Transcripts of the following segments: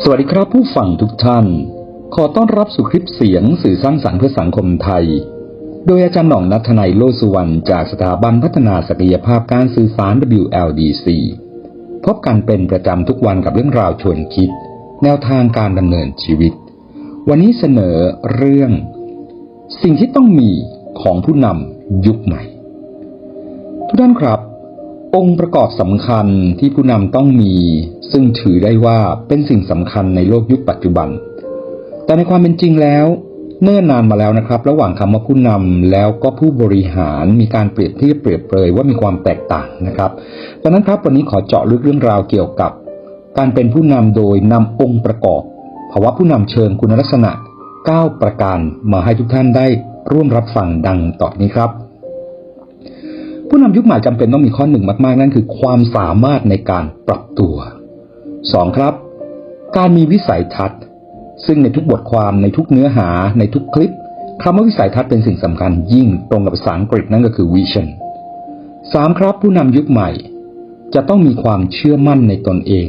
สวัสดีครับผู้ฟังทุกท่าน ขอต้อนรับสู่คลิปเสียงสื่อสร้างสรรค์เพื่อสังคมไทย โดยอาจารย์หน่องนัทนายโลสุวรรณจากสถาบันพัฒนาศักยภาพการสื่อสาร WLDC พบกันเป็นประจำทุกวันกับเรื่องราวชวนคิด แนวทางการดำเนินชีวิต วันนี้เสนอเรื่อง สิ่งที่ต้องมีของผู้นำยุคใหม่ ทุกท่านครับ องค์ประกอบสำคัญที่ผู้นำต้องมี ซึ่งถือได้ว่าเป็นสิ่งสำคัญในโลกยุคปัจจุบัน แต่ในความเป็นจริงแล้ว เนิ่นนานมาแล้วนะครับ ระหว่างคำว่าผู้นำแล้วก็ผู้บริหารมีการเปรียบเทียบเปรียบเปรยว่ามีความแตกต่างนะครับดังนั้นครับวันนี้ขอเจาะลึกเรื่องราวเกี่ยวกับ การเป็นผู้นำโดยนำองค์ประกอบภาวะผู้นำเชิงคุณลักษณะ 9 ประการมาให้ทุกท่านได้ร่วมรับฟังดังต่อนี้ครับ ผู้นำยุคใหม่จำเป็นต้องมีข้อหนึ่งมาก ๆ นั่นคือความสามารถในการปรับตัว 2. ครับ การมีวิสัยทัศน์ ซึ่งในทุกบทความในทุกเนื้อหา ในทุกคลิปคำว่าวิสัยทัศน์เป็นสิ่งสำคัญยิ่งตรงกับภาษาอังกฤษนั่นก็คือ vision 3. ครับ ผู้นำยุคใหม่ จะต้องมีความเชื่อมั่นในตนเอง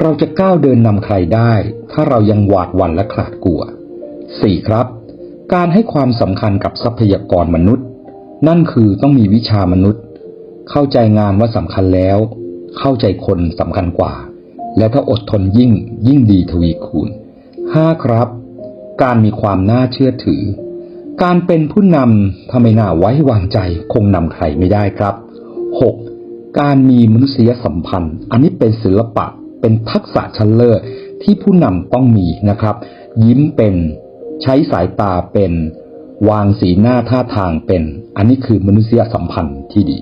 เราจะก้าวเดินนำใครได้ ถ้าเรายังหวาดหวั่นและขลาดกลัว 4. ครับ การให้ความสำคัญกับทรัพยากรมนุษย์ นั่นคือต้องมีวิชามนุษย์ เข้าใจงานว่าสำคัญแล้ว เข้าใจคนสำคัญกว่า และถ้าอดทนยิ่งยิ่งดีทวีคูณ 5. ครับ การมีความน่าเชื่อถือ การเป็นผู้นำถ้าไมน่าไว้วางใจคงนำใครไม่ได้ครับ 6. การมีมนุษยสัมพันธ์ อันนี้เป็นศิลปะเป็นทักษะชั้นเลิศที่ผู้นำต้องมีนะครับ ยิ้มเป็น ใช้สายตาเป็น วางสีหน้าท่าทางเป็น อันนี้คือมนุษยสัมพันธ์ที่ดี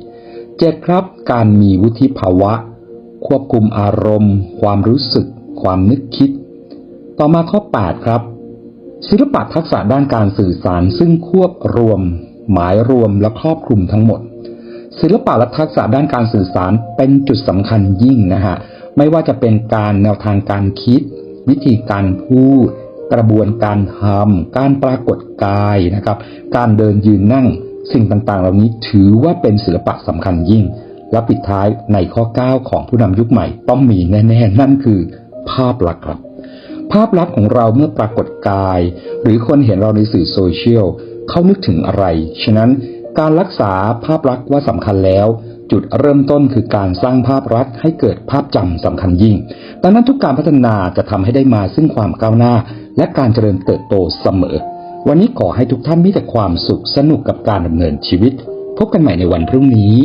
เจ็ดครับ การมีวุฒิภาวะ ควบคุมอารมณ์ ความรู้สึก ความนึกคิด ต่อมาข้อ 8 ครับ ศิลปะทักษะด้านการสื่อสารซึ่งควบรวม หมายรวมและครอบคลุมทั้งหมด ศิลปะและทักษะด้านการสื่อสารเป็นจุดสำคัญยิ่งนะฮะไม่ว่าจะเป็นการแนวทางการคิด วิธีการพูด กระบวนการทำการปรากฏกายนะครับ การเดินยืนนั่งสิ่งต่างๆ เหล่านี้ถือว่าเป็นศิลปะสำคัญยิ่ง และปิดท้ายในข้อ 9 ของผู้นำยุคใหม่ต้องมีแน่ ๆ นั่นคือ ภาพลักษณ์ครับ ภาพลักษณ์ของเราเมื่อปรากฏกาย หรือคนเห็นเราในสื่อโซเชียลเขานึกถึงอะไร ฉะนั้นการรักษาภาพลักษณ์ว่าสำคัญแล้ว จุดเริ่มต้นคือการสร้างภาพลักษณ์ให้เกิดภาพจำสำคัญยิ่งดังนั้นทุกการพัฒนาจะทำให้ได้มาซึ่งความก้าวหน้า และการเจริญเติบโตเสมอ วันนี้ขอให้ทุกท่านมีแต่ความสุขสนุกกับการดำเนินชีวิต พบกันใหม่ในวันพรุ่งนี้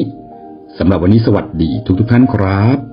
สำหรับวันนี้สวัสดีทุกทุกท่านครับ